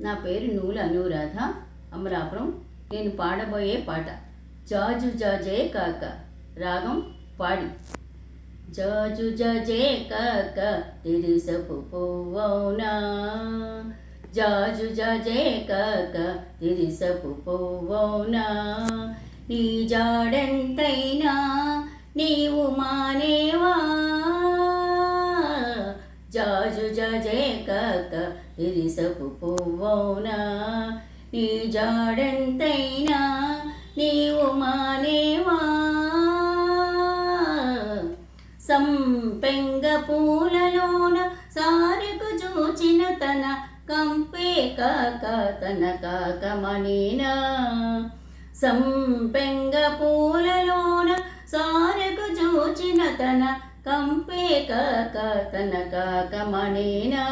నా పేరు నూల అనురాధ అమరాపురం. నేను పాడబోయే పాట. జాజు జాజే కాక. రాగం పాడి. జాజు జాజే కాక. తిరిసపు పువ్వౌనా జాజు జాజే కాక. తిరిసపు పువ్వౌనా నీ జాడెంతైనా నీవు మానేవా? జాజు జాజే కాక. ఇరిసపు పువ్వౌనా నీ జాడెంతైనా నీవు మానేవా? సంపెంగ పూలలోన సారకు చూచిన తన కంపే కాక తన కాకమణినా సంపెంగ పూలలోన సారకు చూచిన తన కంపే కాక తన కాకమణినా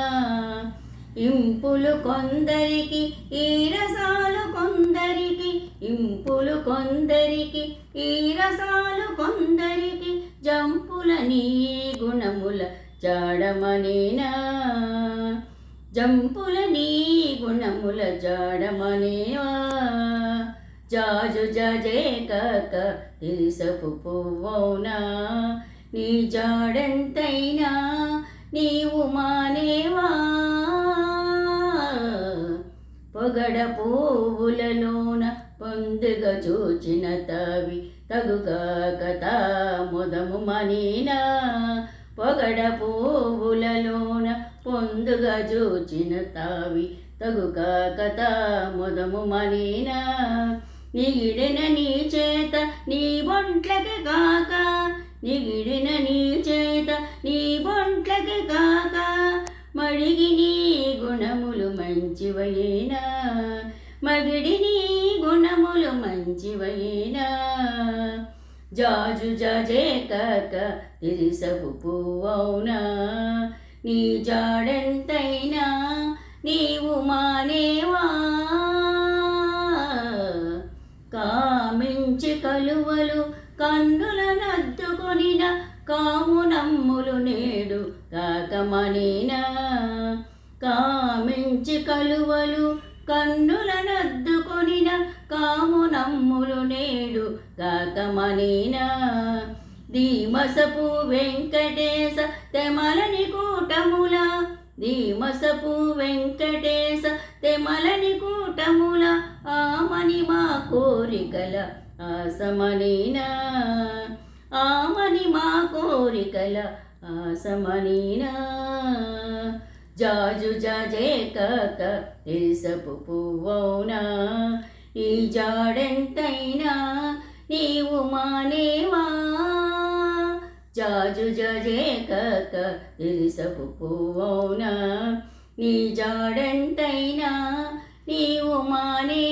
ఇంపులు కొందరికి ఈ రసాలు కొందరికి ఇంపులు కొందరికి ఈ రసాలు కొందరికి జంపుల నీ గుణముల జాడమనేనా? జంపుల నీ గుణముల జాడమనేవా? జాజు జజే కాక ఇరిసపు పువ్వౌనా నీ జాడెంతైనా నీవు మానేవా? పొగడ పువ్వులలోన పొందుగా చూచిన తవి తగుగాక తా ముదము మనీనా. పొగడ పూవులలోన పొందుగా చూచిన తావి తగుగాక తా ముదము మనీనా. నిగిడిన నీ చేత నీ బొంట్లకి కాక. నిగిడిన నీ చేత నీ బొంట్లకి కాక. మడిగి నీ మంచివయేనా? మగిడిని గుణములు మంచివయేనా? జాజు జాజే కాక తిరిసపు పువ్వౌనా? నీ జాడెంతైనా నీవు మానేవా? కామించి కలువలు కన్నుల నద్దుకొనిన కామునమ్ములు నేడు కాకమనినా కామించి కలువలు కన్నులనద్దుకొనిన కామునమ్ములు నేడు కాకమనినా ధీమసపు వెంకటేశ తెమలని కూటముల. ధీమసపు వెంకటేశ తెమలని కూటముల. ఆమని మా కోరికల ఆసమనీనా ఆమని మా కోరికల ఆసమనీనా జాజు జాజే కాక ఇసపు పువ్వౌనా ఈ జాడెంతైనా నీవు మానేవా? జాజు జజే కాక ఇరిసపు పువ్వౌనా నీ జాడెంతైనా నీవు మానే